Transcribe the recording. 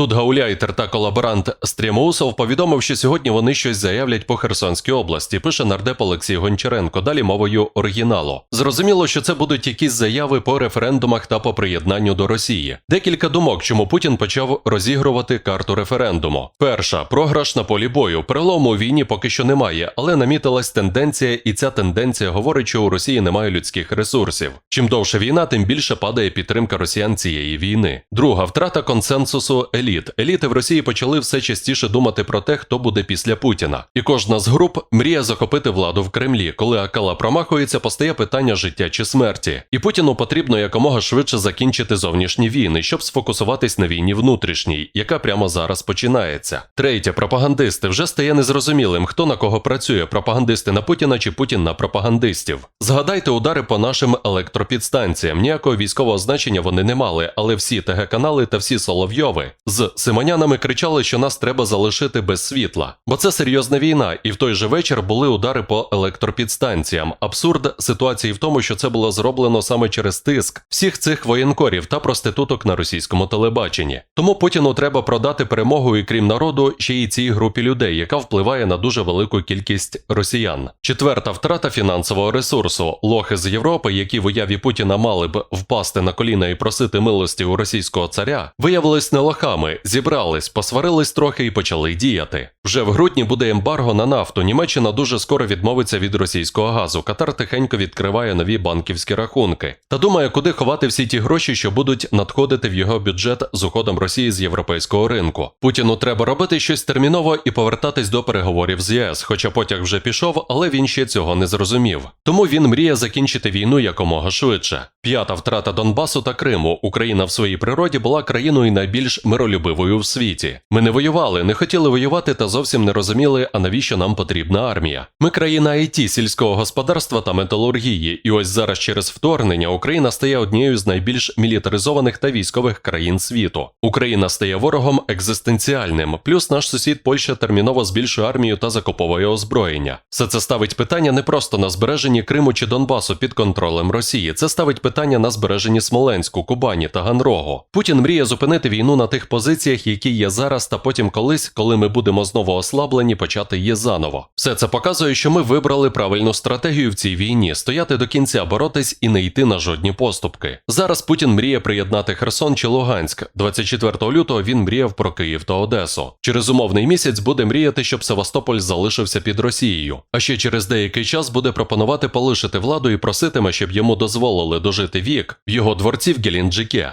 Тут гауляйтер та колаборант Стрімоусов повідомив, що сьогодні вони щось заявлять по Херсонській області. Пише нардеп Олексій Гончаренко. Далі мовою оригіналу. Зрозуміло, що це будуть якісь заяви по референдумах та по приєднанню до Росії. Декілька думок, чому Путін почав розігрувати карту референдуму. Перша програш на полі бою. Перелому у війні поки що немає, але намітилась тенденція, і ця тенденція говорить, що у Росії немає людських ресурсів. Чим довше війна, тим більше падає підтримка росіян цієї війни. Друга втрата консенсусу еліт. Еліти в Росії почали все частіше думати про те, хто буде після Путіна. І кожна з груп мріє захопити владу в Кремлі. Коли Акала промахується, постає питання життя чи смерті. І Путіну потрібно якомога швидше закінчити зовнішні війни, щоб сфокусуватись на війні внутрішній, яка прямо зараз починається. Третє, пропагандисти вже стає незрозумілим, хто на кого працює: пропагандисти на Путіна чи Путін на пропагандистів. Згадайте удари по нашим електропідстанціям. Ніякого військового значення вони не мали, але всі ТГ канали та всі Соловйови з Симонянами кричали, що нас треба залишити без світла, бо це серйозна війна, і в той же вечір були удари по електропідстанціям. Абсурд ситуації в тому, що це було зроблено саме через тиск всіх цих воєнкорів та проституток на російському телебаченні. Тому Путіну треба продати перемогу і крім народу ще й цій групі людей, яка впливає на дуже велику кількість росіян. Четверта втрата фінансового ресурсу. Лохи з Європи, які в уяві Путіна мали б впасти на коліна і просити милості у російського царя, виявились не лохами, зібрались, посварились трохи і почали діяти. Вже в грудні буде ембарго на нафту. Німеччина дуже скоро відмовиться від російського газу. Катар тихенько відкриває нові банківські рахунки та думає, куди ховати всі ті гроші, що будуть надходити в його бюджет з уходом Росії з європейського ринку. Путіну треба робити щось терміново і повертатись до переговорів з ЄС, хоча потяг вже пішов, але він ще цього не зрозумів. Тому він мріє закінчити війну якомога швидше. П'ята втрата Донбасу та Криму. Україна в своїй природі була країною найбільш миролюбивою в світі. Ми не воювали, не хотіли воювати та зовсім не розуміли, а навіщо нам потрібна армія. Ми країна ІТ, сільського господарства та металургії, і ось зараз через вторгнення Україна стає однією з найбільш мілітаризованих та військових країн світу. Україна стає ворогом екзистенціальним. Плюс наш сусід Польща терміново збільшує армію та закуповує озброєння. Все це ставить питання не просто на збереженні Криму чи Донбасу під контролем Росії. Це ставить питання на збереженні Смоленську, Кубані та Ганрогу. Путін мріє зупинити війну на тих позиціях, які є зараз, та потім колись, коли ми будемо знову ослаблені, почати її заново. Все це показує, що ми вибрали правильну стратегію в цій війні стояти до кінця, боротись і не йти на жодні поступки. Зараз Путін мріє приєднати Херсон чи Луганськ. 24 лютого він мріяв про Київ та Одесу. Через умовний місяць буде мріяти, щоб Севастополь залишився під Росією. А ще через деякий час буде пропонувати полишити владу і проситиме, щоб йому дозволили дожити вік в його дворці в Геленджике.